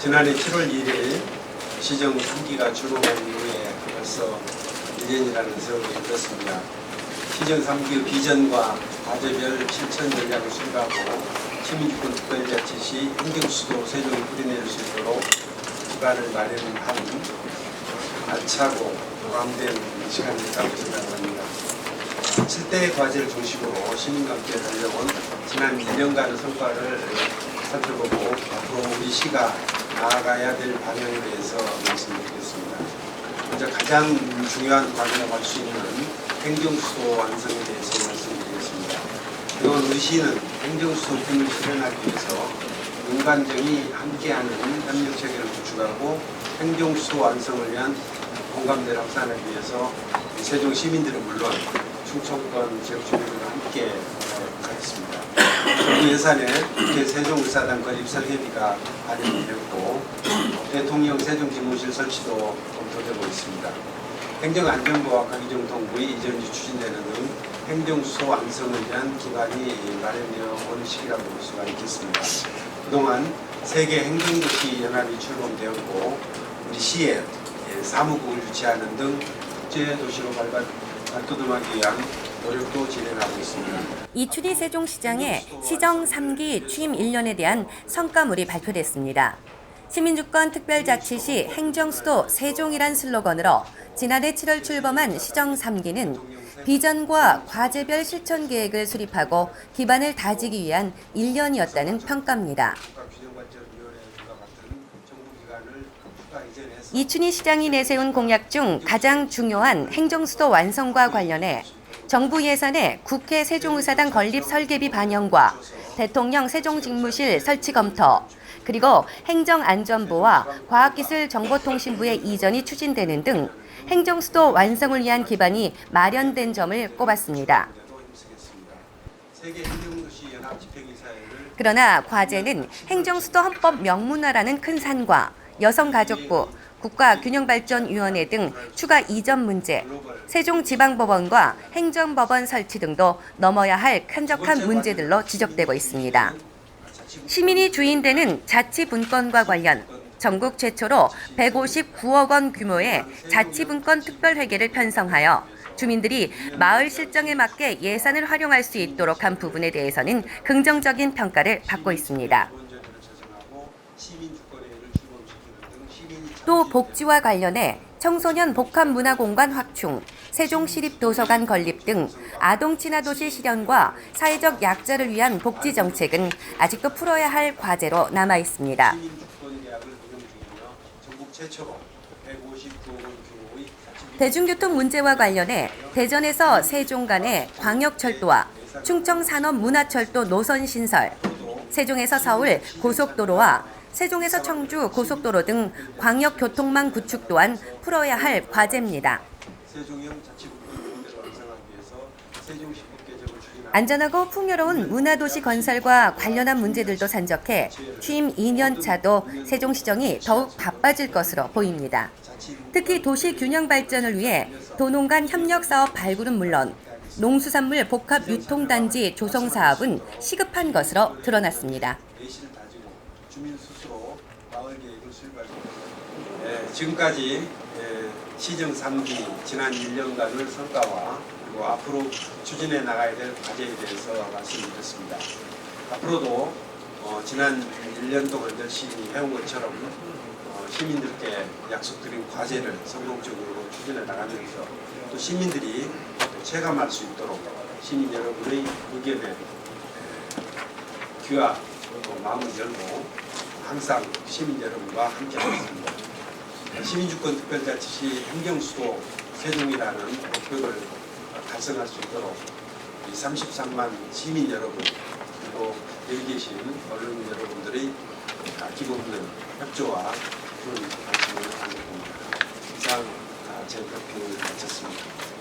지난해 7월 1일 시정 3기가 출범한 이후에 벌써 1년이라는 세월이 흘렀습니다. 시정 3기의 비전과 과제별 실천 전략을 수립하고 시민주권 특별자치 시 행정수도 세종이 뿌리내릴 수 있도록 기반을 마련하는 알차고 보람된 시간이라고 생각합니다. 7대 과제를 중심으로 시민과 함께 달려온 지난 1년간의 성과를 살펴보고 앞으로 우리 시가 나아가야 될 방향에 대해서 말씀드리겠습니다. 먼저 가장 중요한 과제라고 할 수 있는 행정수도 완성에 대해서 말씀드리겠습니다. 이건 우리 시는 행정수도 팀을 실현하기 위해서 민간정이 함께하는 협력체계를 구축하고 행정수도 완성을 위한 공감대를 확산하기 위해서 세종 시민들은 물론 충청권 지역 주민들과 함께 어, 가겠습니다. 정부 예산에 국회 세종의사당 건립 설계비가 반영이 되었고 대통령 세종지무실 설치도 검토되고 있습니다. 행정안전부와 강기정통부의 이전이 추진되는 등 행정수도 완성을 위한 기반이 마련되어 온 시기라고 볼 수가 있겠습니다. 그동안 세계 행정도시 연합이 출범되었고 우리 시에 예, 사무국을 유치하는 등 국제도시로 발돋움하기 위한 노력도 진행하고 있습니다. 이춘희 세종시장의 시정 3기 취임 1년에 대한 성과물이 발표됐습니다. 시민주권 특별자치시 행정수도 세종이란 슬로건으로 지난해 7월 출범한 시정 3기는 비전과 과제별 실천 계획을 수립하고 기반을 다지기 위한 1년이었다는 평가입니다. 이춘희 시장이 내세운 공약 중 가장 중요한 행정수도 완성과 관련해 정부 예산의 국회 세종의사당 건립 설계비 반영과 대통령 세종직무실 설치 검토, 그리고 행정안전부와 과학기술정보통신부의 이전이 추진되는 등 행정수도 완성을 위한 기반이 마련된 점을 꼽았습니다. 그러나 과제는 행정수도 헌법 명문화라는 큰 산과 여성가족부, 국가균형발전위원회 등 추가 이전 문제, 세종지방법원과 행정법원 설치 등도 넘어야 할 쾌적한 문제들로 지적되고 있습니다. 시민이 주인되는 자치분권과 관련 전국 최초로 159억 원 규모의 자치분권 특별회계를 편성하여 주민들이 마을 실정에 맞게 예산을 활용할 수 있도록 한 부분에 대해서는 긍정적인 평가를 받고 있습니다. 등 시민이 또 복지와 관련해 청소년 복합 문화 공간 확충, 세종 시립 도서관 건립 등 아동 친화 도시 실현과 사회적 약자를 위한 복지 정책은 아직도 풀어야 할 과제로 남아 있습니다. 시민 주권 계약을 운영 중이며 전국 최초로 159억 원 규모의 자치 대중교통 문제와 관련해 대전에서 세종 간의 광역철도와 충청 산업문화철도 노선 신설, 세종에서 서울 고속도로와 세종에서 청주 고속도로 등 광역교통망 구축 또한 풀어야 할 과제입니다. 안전하고 풍요로운 문화도시 건설과 관련한 문제들도 산적해 취임 2년 차도 세종시정이 더욱 바빠질 것으로 보입니다. 특히 도시 균형 발전을 위해 도농간 협력 사업 발굴은 물론 농수산물 복합 유통단지 조성 사업은 시급한 것으로 드러났습니다. 예, 지금까지 예, 시정 3기 지난 1년간의 성과와 그리고 앞으로 추진해 나가야 될 과제에 대해서 말씀드렸습니다. 앞으로도 어, 지난 1년 동안 열심히 해온 것처럼 어, 시민들께 약속드린 과제를 성공적으로 추진해 나가면서 또 시민들이 또 체감할 수 있도록 시민 여러분의 의견에 에, 귀와 또 마음을 열고 항상 시민 여러분과 함께 하겠습니다. 시민주권 특별자치시 행정수도 세종이라는 목표를 달성할 수 있도록 이 33만 시민 여러분 그리고 여기 계신 언론 여러분들의 아낌없는 협조와 그런 관심을 받습니다. 이상 아, 제 발표를 마쳤습니다.